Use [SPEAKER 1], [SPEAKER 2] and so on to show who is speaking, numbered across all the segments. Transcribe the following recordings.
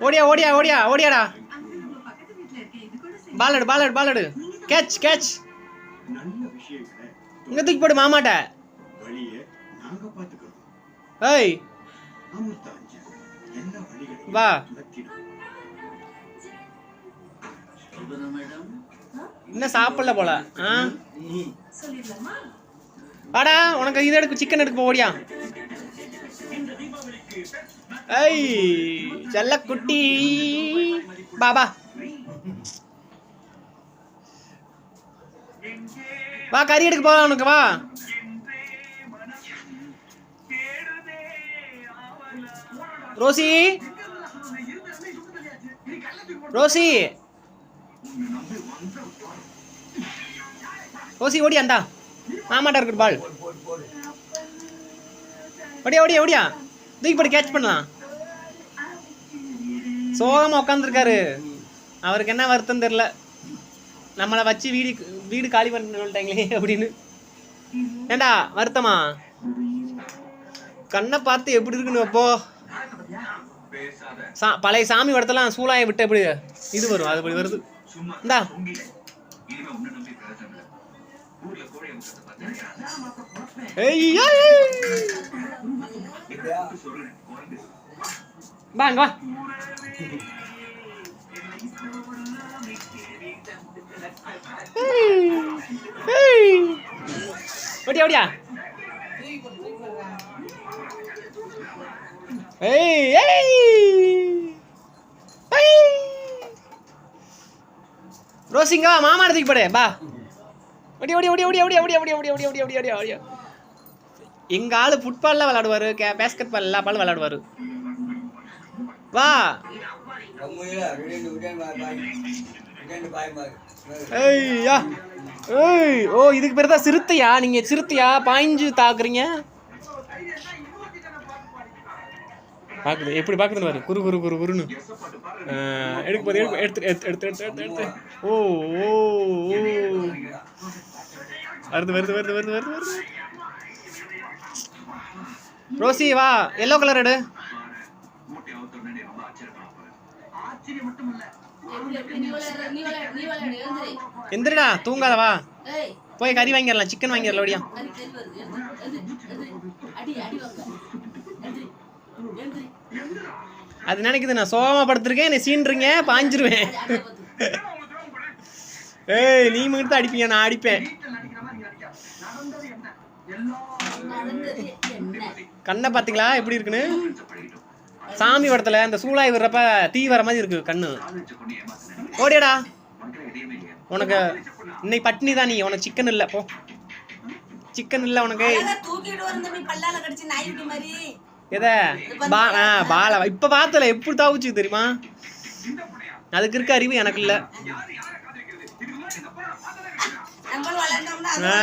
[SPEAKER 1] ஓடியா ஓடியா ஓடியா ஓடியாடா. பாலடு பாலடு பாலடு. கேட்ச் கேட்ச் இங்க தூக்கி போடு மாமாட்ட. ஏய். வா. என்ன சாப்பிடல போல? ஆடா உனக்கு இது எடுக்கு சிக்கன் எடுக்க போடியா ஐய் செல்ல குட்டி பாபா. வா கறி எடுக்க போலாம் உனக்கு வா. ரோசி. ரோசி. ரோசி ஓடி அந்தா. மாமாட்டா இருக்கு பால். ஓடியா ஓடியா ஓடியா. தூக்கி போட்டு கேட்ச் பண்ணலாம். சோகமா உட்காந்துருக்காரு அவருக்கு என்ன வருத்தம் தெரில நம்மளை வச்சு வீடு வீடு காலி பண்ண சொல்லிட்டாங்களே அப்படின்னு. ஏண்டா வருத்தமா? கண்ணை பார்த்து எப்படி இருக்குன்னு அப்போ சா பழைய சாமி படத்தெல்லாம் சூழாய விட்டு எப்படி இது வரும் அது அப்படி வருது. இந்தா. ஐயா வா அங்க வா ஓடியா ஓடியா ஏய் ஏய் ஏய் ரோசிங்க மாமா எடுத்துக்கு போடு பா ஓடி ஓடி ஓடி ஓடி ஓடி ஓடி ஓடி ஓடி ஓடி ஓடி ஓடி ஓடி எங்கள் ஆள் ஆளு ஃபுட்பால்ல கே பேஸ்கெட் பால் எல்லா பாலும் விளையாடுவாரு. வா. ஐயா. ஏய் ஓ இதுக்கு பேர் தான் சிறுத்தையா? நீங்க சிறுத்தையா? பாய்ஞ்சு தாக்குறீங்க? பார்க்குது எப்படி பாக்குதுன்னு பாரு. குரு குரு குரு குருன்னு எடுக்க போது எடுத்து எடுத்து எடுத்து எடுத்து எடுத்து எடுத்து. ஓ ஓ ஓ. வருது வருது வருது வருது வருது வருது. ரோசி வா. எல்லோ கலர் எடு. எந்திரடா தூங்காத வா. போய் கறி வாங்கிடலாம் சிக்கன் வாங்கிடலாம் ஒடியா அது நினைக்குது நான் சோகமா படுத்திருக்கேன் என்ன சீன்றீங்க பாஞ்சிருவேன். ஏய் நீ மட்டும் அடிப்பீங்க நான் அடிப்பேன். கண்ணை பார்த்தீங்களா எப்படி இருக்குன்னு? சாமி படத்துல அந்த சூளாய் விடுறப்ப தீ வர மாதிரி இருக்கு கண்ணு. ஓடியடா. உனக்கு இன்னைக்கு பட்னி தான் நீ உனக்கு சிக்கன் இல்லை போ. சிக்கன் இல்லை உனக்கு. எதை? பா ஆ பால. இப்போ பார்த்தல எப்படி தாவுச்சு தெரியுமா? அதுக்கு இருக்க அறிவு எனக்கு இல்லை. ஆ.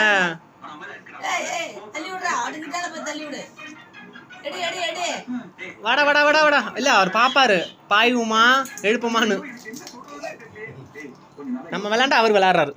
[SPEAKER 1] வாடா வாடா வாடா வாடா. இல்லை அவர் பாப்பாரு. பாயுமா எழுப்புமான்னு. நம்ம விளையாண்டா அவர் விளையாடுறாரு.